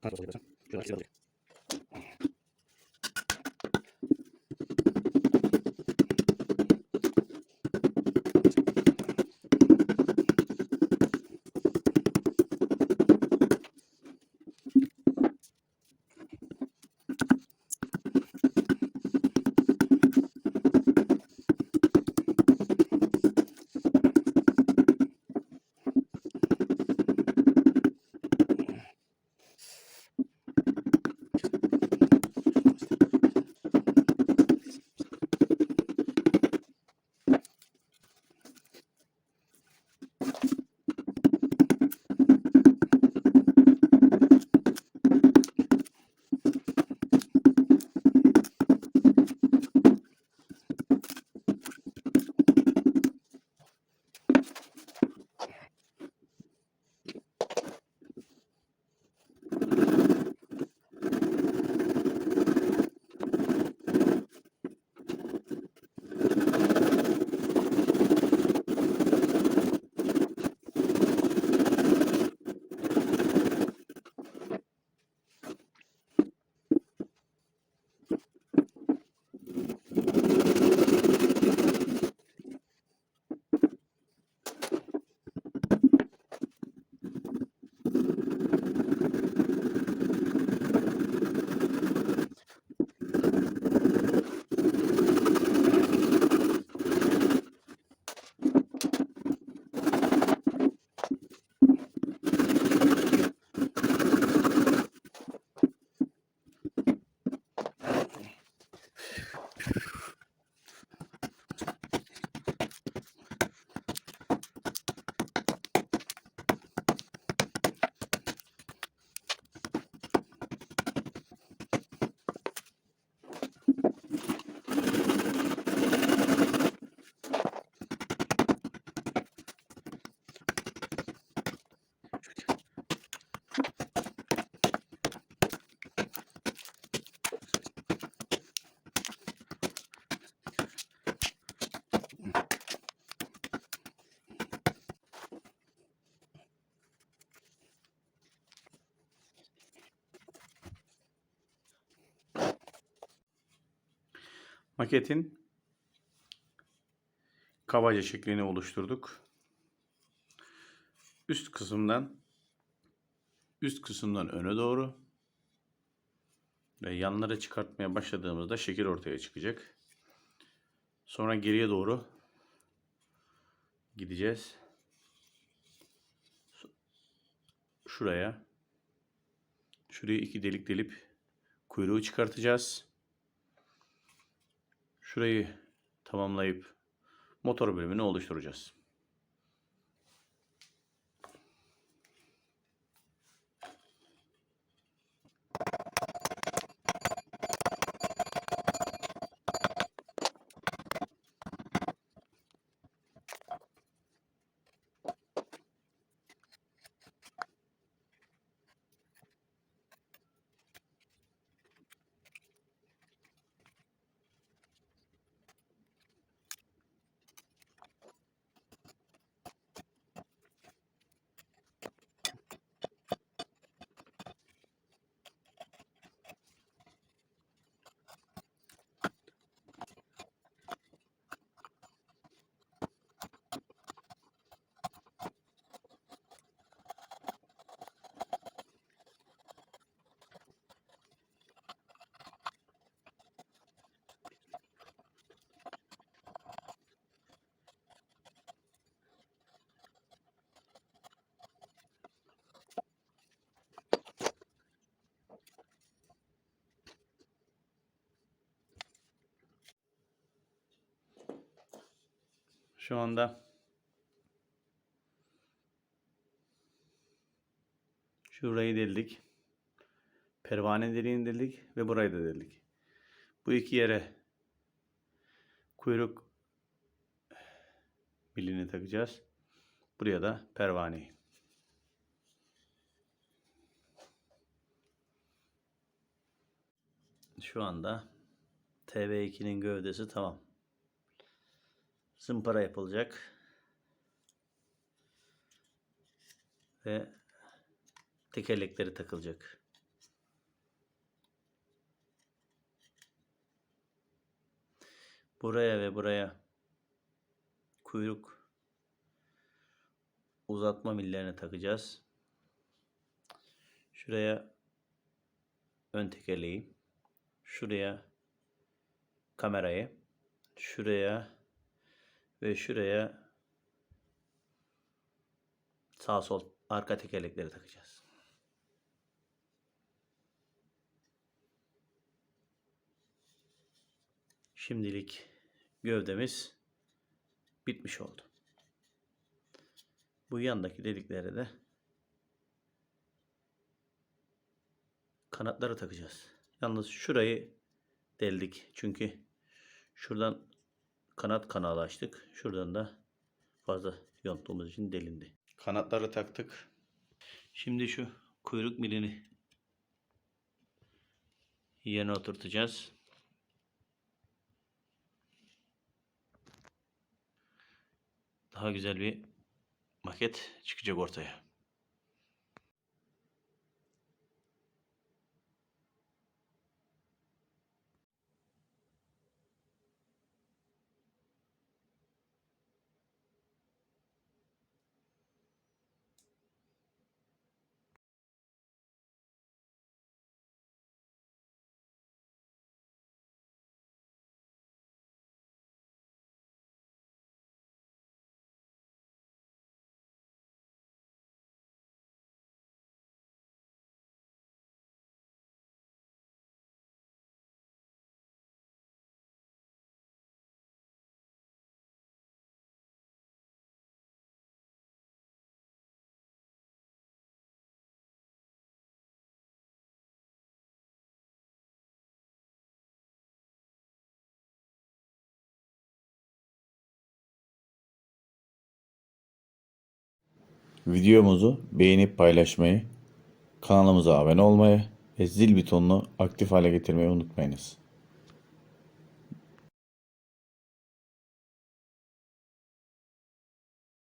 看看手边里的相就是它吸这 Maketin kabaca şeklini oluşturduk. Üst kısımdan üst kısımdan öne doğru ve yanları çıkartmaya başladığımızda şekil ortaya çıkacak. Sonra geriye doğru gideceğiz. Şuraya şuraya iki delik delip kuyruğu çıkartacağız. Şurayı tamamlayıp motor bölümünü oluşturacağız. Şu anda şurayı deldik. Pervane deliğini deldik ve burayı da deldik. Bu iki yere kuyruk milini takacağız. Buraya da pervaneyi. Şu anda TV2'nin gövdesi tamam zımpara yapılacak. Ve tekerlekleri takılacak. Buraya ve buraya kuyruk uzatma millerine takacağız. Şuraya ön tekerleği, şuraya kamerayı, şuraya ve şuraya sağ sol arka tekerlekleri takacağız. Şimdilik gövdemiz bitmiş oldu. Bu yandaki deliklere de kanatları takacağız. Yalnız şurayı deldik. Çünkü şuradan kanat kanalı açtık. Şuradan da fazla yonttuğumuz için delindi. Kanatları taktık. Şimdi şu kuyruk milini yerine oturtacağız. Daha güzel bir maket çıkacak ortaya. Videomuzu beğenip paylaşmayı, kanalımıza abone olmayı ve zil butonunu aktif hale getirmeyi unutmayınız.